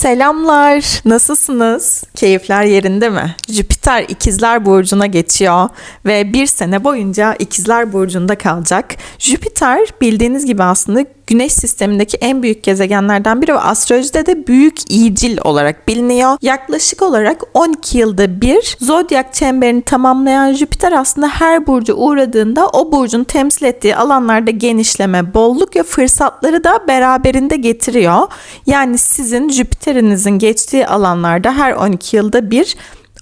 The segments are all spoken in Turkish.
Selamlar. Nasılsınız? Keyifler yerinde mi? Jüpiter ikizler burcuna geçiyor ve bir sene boyunca ikizler burcunda kalacak. Jüpiter bildiğiniz gibi aslında Güneş sistemindeki en büyük gezegenlerden biri ve astrolojide de büyük iyicil olarak biliniyor. Yaklaşık olarak 12 yılda bir zodyak çemberini tamamlayan Jüpiter aslında her burcu uğradığında o burcun temsil ettiği alanlarda genişleme, bolluk ve fırsatları da beraberinde getiriyor. Yani sizin Jüpiter'inizin geçtiği alanlarda her 12 yılda bir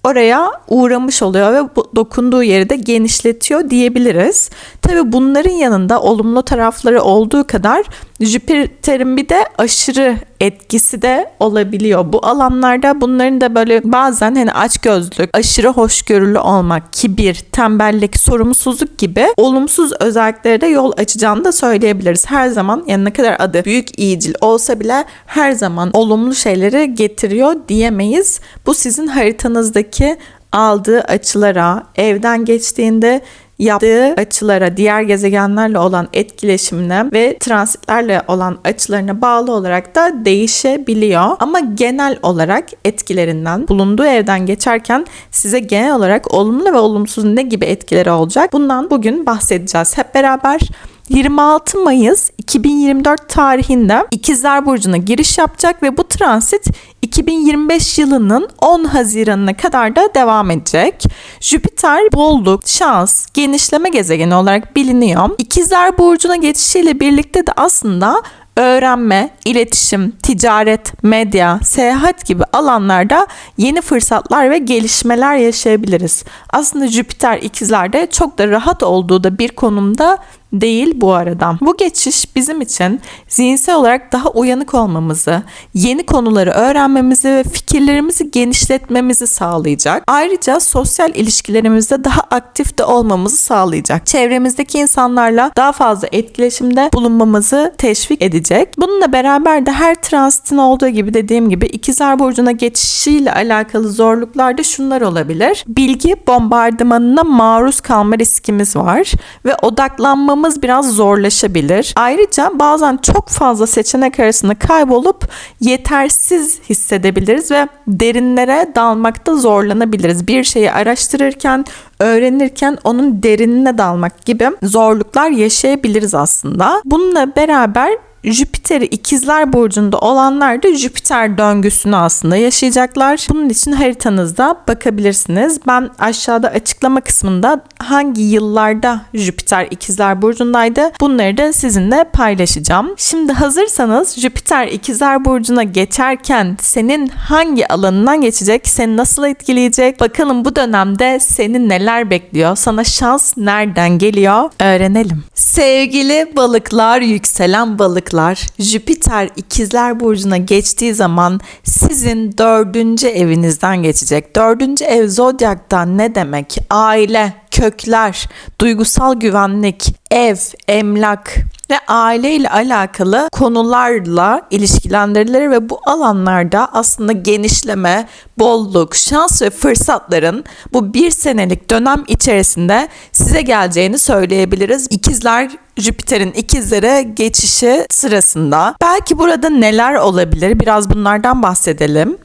oraya uğramış oluyor ve bu, dokunduğu yeri de genişletiyor diyebiliriz. Tabi bunların yanında olumlu tarafları olduğu kadar Jüpiter'in bir de aşırı etkisi de olabiliyor. Bu alanlarda bunların da böyle bazen hani açgözlük, aşırı hoşgörülü olmak, kibir, tembellik, sorumsuzluk gibi olumsuz özelliklere de yol açacağını da söyleyebiliriz. Her zaman yani ne kadar adı büyük iyicil olsa bile her zaman olumlu şeyleri getiriyor diyemeyiz. Bu sizin haritanızdaki aldığı açılara, evden geçtiğinde yaptığı açılara, diğer gezegenlerle olan etkileşimine ve transitlerle olan açılarına bağlı olarak da değişebiliyor. Ama genel olarak etkilerinden bulunduğu evden geçerken size genel olarak olumlu ve olumsuz ne gibi etkileri olacak? Bundan bugün bahsedeceğiz hep beraber. 26 Mayıs 2024 tarihinde İkizler Burcu'na giriş yapacak ve bu transit 2025 yılının 10 Haziran'ına kadar da devam edecek. Jüpiter bolluk, şans, genişleme gezegeni olarak biliniyor. İkizler Burcu'na geçişiyle birlikte de aslında öğrenme, iletişim, ticaret, medya, seyahat gibi alanlarda yeni fırsatlar ve gelişmeler yaşayabiliriz. Aslında Jüpiter ikizlerde çok da rahat olduğu da bir konumda değil bu arada. Bu geçiş bizim için zihinsel olarak daha uyanık olmamızı, yeni konuları öğrenmemizi ve fikirlerimizi genişletmemizi sağlayacak. Ayrıca sosyal ilişkilerimizde daha aktif de olmamızı sağlayacak. Çevremizdeki insanlarla daha fazla etkileşimde bulunmamızı teşvik edecek. Bununla beraber de her transitin olduğu gibi dediğim gibi ikizler burcuna geçişiyle alakalı zorluklarda şunlar olabilir. Bilgi bombardımanına maruz kalma riskimiz var ve odaklanmamız bulmamız biraz zorlaşabilir. Ayrıca bazen çok fazla seçenek arasında kaybolup yetersiz hissedebiliriz ve derinlere dalmakta zorlanabiliriz. Bir şeyi araştırırken, öğrenirken onun derinine dalmak gibi zorluklar yaşayabiliriz aslında. Bununla beraber Jüpiter'i ikizler burcunda olanlar da Jüpiter döngüsünü aslında yaşayacaklar. Bunun için haritanızda bakabilirsiniz. Ben aşağıda açıklama kısmında hangi yıllarda Jüpiter ikizler burcundaydı bunları da sizinle paylaşacağım. Şimdi hazırsanız Jüpiter ikizler burcuna geçerken senin hangi alanından geçecek, seni nasıl etkileyecek? Bakalım bu dönemde seni neler bekliyor? Sana şans nereden geliyor? Öğrenelim. Sevgili balıklar, yükselen balıklar balıklar Jüpiter ikizler burcuna geçtiği zaman sizin dördüncü evinizden geçecek. Dördüncü ev zodyaktan ne demek? Aile, kökler, duygusal güvenlik, ev, emlak ve aile ile alakalı konularla ilişkilendirilir ve bu alanlarda aslında genişleme, bolluk, şans ve fırsatların bu bir senelik dönem içerisinde size geleceğini söyleyebiliriz. İkizler Jüpiter'in ikizlere geçişi sırasında. Belki burada neler olabilir? Biraz bunlardan bahsedelim.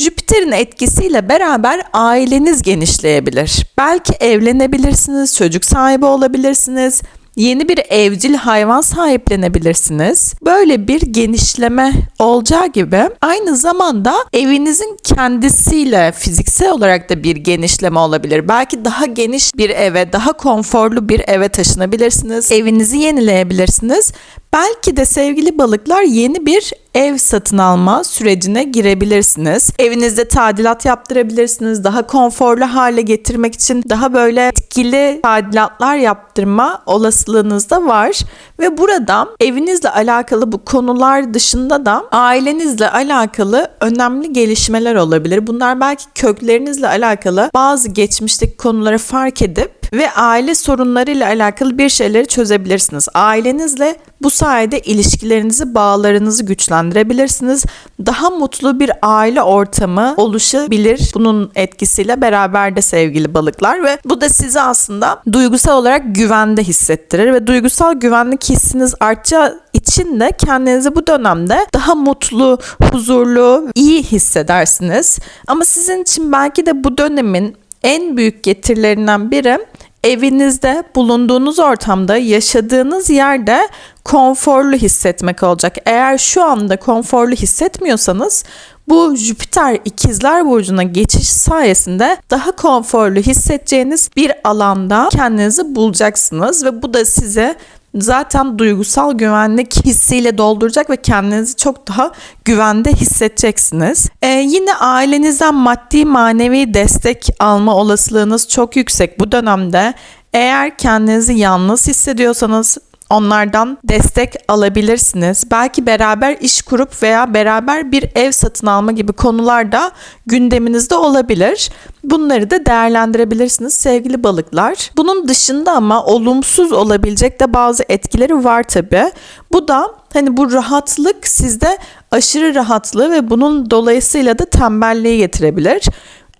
Jüpiter'in etkisiyle beraber aileniz genişleyebilir. Belki evlenebilirsiniz, çocuk sahibi olabilirsiniz, yeni bir evcil hayvan sahiplenebilirsiniz. Böyle bir genişleme olacağı gibi aynı zamanda evinizin kendisiyle fiziksel olarak da bir genişleme olabilir. Belki daha geniş bir eve, daha konforlu bir eve taşınabilirsiniz. Evinizi yenileyebilirsiniz. Belki de sevgili balıklar yeni bir ev satın alma sürecine girebilirsiniz. Evinizde tadilat yaptırabilirsiniz. Daha konforlu hale getirmek için daha böyle etkili tadilatlar yaptırma olasılığınız da var. Ve burada evinizle alakalı bu konular dışında da ailenizle alakalı önemli gelişmeler olabilir. Bunlar belki köklerinizle alakalı bazı geçmişteki konuları fark edip ve aile sorunlarıyla alakalı bir şeyleri çözebilirsiniz. Ailenizle bu sayede ilişkilerinizi, bağlarınızı güçlendirebilirsiniz. Daha mutlu bir aile ortamı oluşabilir bunun etkisiyle beraber de sevgili balıklar ve bu da sizi aslında duygusal olarak güvende hissettirir ve duygusal güvenlik hissiniz artacağı için de kendinizi bu dönemde daha mutlu, huzurlu, iyi hissedersiniz. Ama sizin için belki de bu dönemin en büyük getirilerinden biri evinizde, bulunduğunuz ortamda, yaşadığınız yerde konforlu hissetmek olacak. Eğer şu anda konforlu hissetmiyorsanız bu Jüpiter ikizler burcuna geçiş sayesinde daha konforlu hissedeceğiniz bir alanda kendinizi bulacaksınız ve bu da size zaten duygusal güvenlik hissiyle dolduracak ve kendinizi çok daha güvende hissedeceksiniz. Ee, yine ailenizden maddi manevi destek alma olasılığınız çok yüksek bu dönemde. Eğer kendinizi yalnız hissediyorsanız onlardan destek alabilirsiniz. Belki beraber iş kurup veya beraber bir ev satın alma gibi konular da gündeminizde olabilir. Bunları da değerlendirebilirsiniz sevgili balıklar. Bunun dışında ama olumsuz olabilecek de bazı etkileri var tabi. Bu da hani bu rahatlık sizde aşırı rahatlığı ve bunun dolayısıyla da tembelliği getirebilir.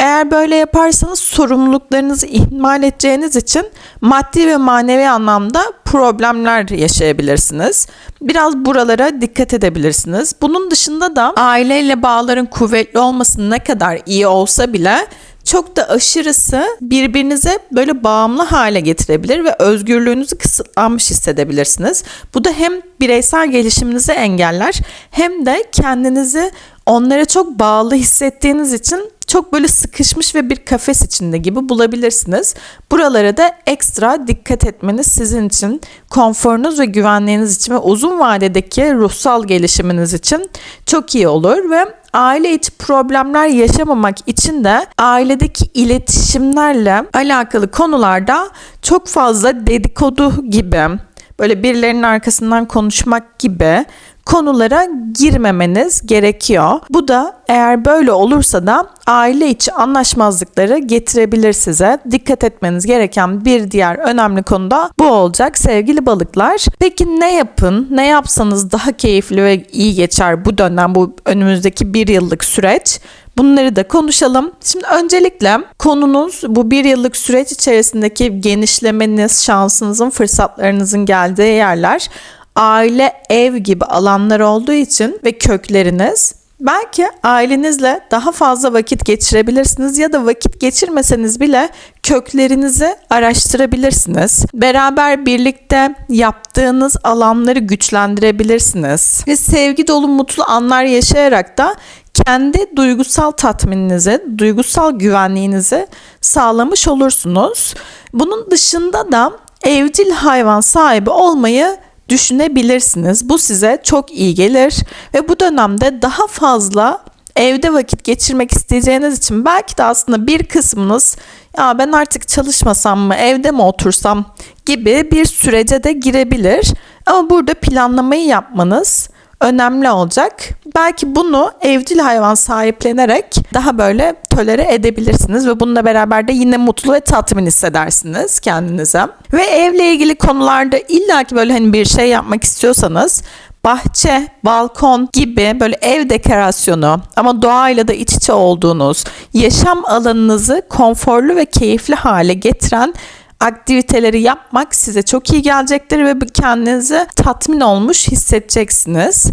Eğer böyle yaparsanız sorumluluklarınızı ihmal edeceğiniz için maddi ve manevi anlamda problemler yaşayabilirsiniz. Biraz buralara dikkat edebilirsiniz. Bunun dışında da aileyle bağların kuvvetli olması ne kadar iyi olsa bile çok da aşırısı birbirinize böyle bağımlı hale getirebilir ve özgürlüğünüzü kısıtlanmış hissedebilirsiniz. Bu da hem bireysel gelişiminizi engeller hem de kendinizi onlara çok bağlı hissettiğiniz için çok böyle sıkışmış ve bir kafes içinde gibi bulabilirsiniz. Buralara da ekstra dikkat etmeniz sizin için, konforunuz ve güvenliğiniz için ve uzun vadedeki ruhsal gelişiminiz için çok iyi olur ve aile içi problemler yaşamamak için de ailedeki iletişimlerle alakalı konularda çok fazla dedikodu gibi böyle birilerinin arkasından konuşmak gibi konulara girmemeniz gerekiyor. Bu da eğer böyle olursa da aile içi anlaşmazlıkları getirebilir size. Dikkat etmeniz gereken bir diğer önemli konu da bu olacak sevgili balıklar. Peki ne yapın? Ne yapsanız daha keyifli ve iyi geçer bu dönem bu önümüzdeki bir yıllık süreç? Bunları da konuşalım. Şimdi öncelikle konunuz bu bir yıllık süreç içerisindeki genişlemeniz, şansınızın, fırsatlarınızın geldiği yerler aile, ev gibi alanlar olduğu için ve kökleriniz belki ailenizle daha fazla vakit geçirebilirsiniz ya da vakit geçirmeseniz bile köklerinizi araştırabilirsiniz. Beraber birlikte yaptığınız alanları güçlendirebilirsiniz. Ve sevgi dolu mutlu anlar yaşayarak da kendi duygusal tatmininizi, duygusal güvenliğinizi sağlamış olursunuz. Bunun dışında da evcil hayvan sahibi olmayı düşünebilirsiniz. Bu size çok iyi gelir ve bu dönemde daha fazla evde vakit geçirmek isteyeceğiniz için belki de aslında bir kısmınız ya ben artık çalışmasam mı evde mi otursam gibi bir sürece de girebilir. Ama burada planlamayı yapmanız önemli olacak. Belki bunu evcil hayvan sahiplenerek daha böyle tolere edebilirsiniz ve bununla beraber de yine mutlu ve tatmin hissedersiniz kendinize. Ve evle ilgili konularda illaki böyle hani bir şey yapmak istiyorsanız bahçe, balkon gibi böyle ev dekorasyonu ama doğayla da iç içe olduğunuz, yaşam alanınızı konforlu ve keyifli hale getiren aktiviteleri yapmak size çok iyi gelecektir ve kendinizi tatmin olmuş hissedeceksiniz.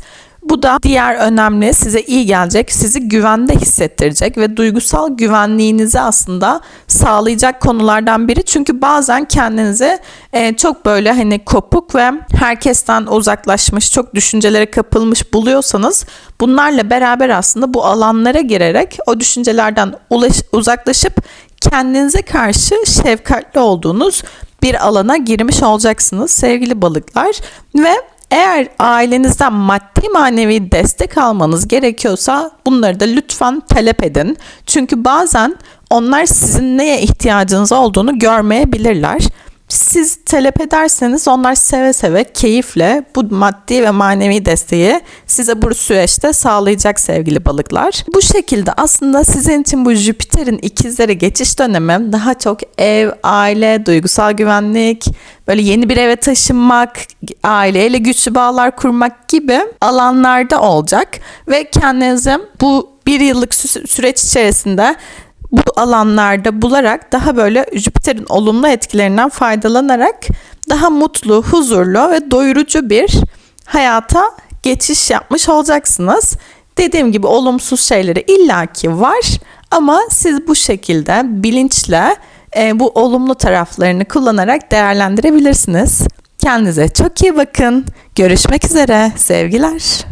Bu da diğer önemli size iyi gelecek, sizi güvende hissettirecek ve duygusal güvenliğinizi aslında sağlayacak konulardan biri. Çünkü bazen kendinizi e, çok böyle hani kopuk ve herkesten uzaklaşmış, çok düşüncelere kapılmış buluyorsanız bunlarla beraber aslında bu alanlara girerek o düşüncelerden ulaş, uzaklaşıp kendinize karşı şefkatli olduğunuz bir alana girmiş olacaksınız sevgili balıklar ve eğer ailenizden maddi manevi destek almanız gerekiyorsa bunları da lütfen talep edin. Çünkü bazen onlar sizin neye ihtiyacınız olduğunu görmeyebilirler. Siz talep ederseniz onlar seve seve, keyifle bu maddi ve manevi desteği size bu süreçte sağlayacak sevgili balıklar. Bu şekilde aslında sizin için bu Jüpiter'in ikizlere geçiş dönemi daha çok ev, aile, duygusal güvenlik, böyle yeni bir eve taşınmak, aileyle güçlü bağlar kurmak gibi alanlarda olacak ve kendinizi bu bir yıllık süreç içerisinde bu alanlarda bularak daha böyle Jüpiter'in olumlu etkilerinden faydalanarak daha mutlu, huzurlu ve doyurucu bir hayata geçiş yapmış olacaksınız. Dediğim gibi olumsuz şeyleri illaki var ama siz bu şekilde bilinçle e, bu olumlu taraflarını kullanarak değerlendirebilirsiniz. Kendinize çok iyi bakın. Görüşmek üzere. Sevgiler.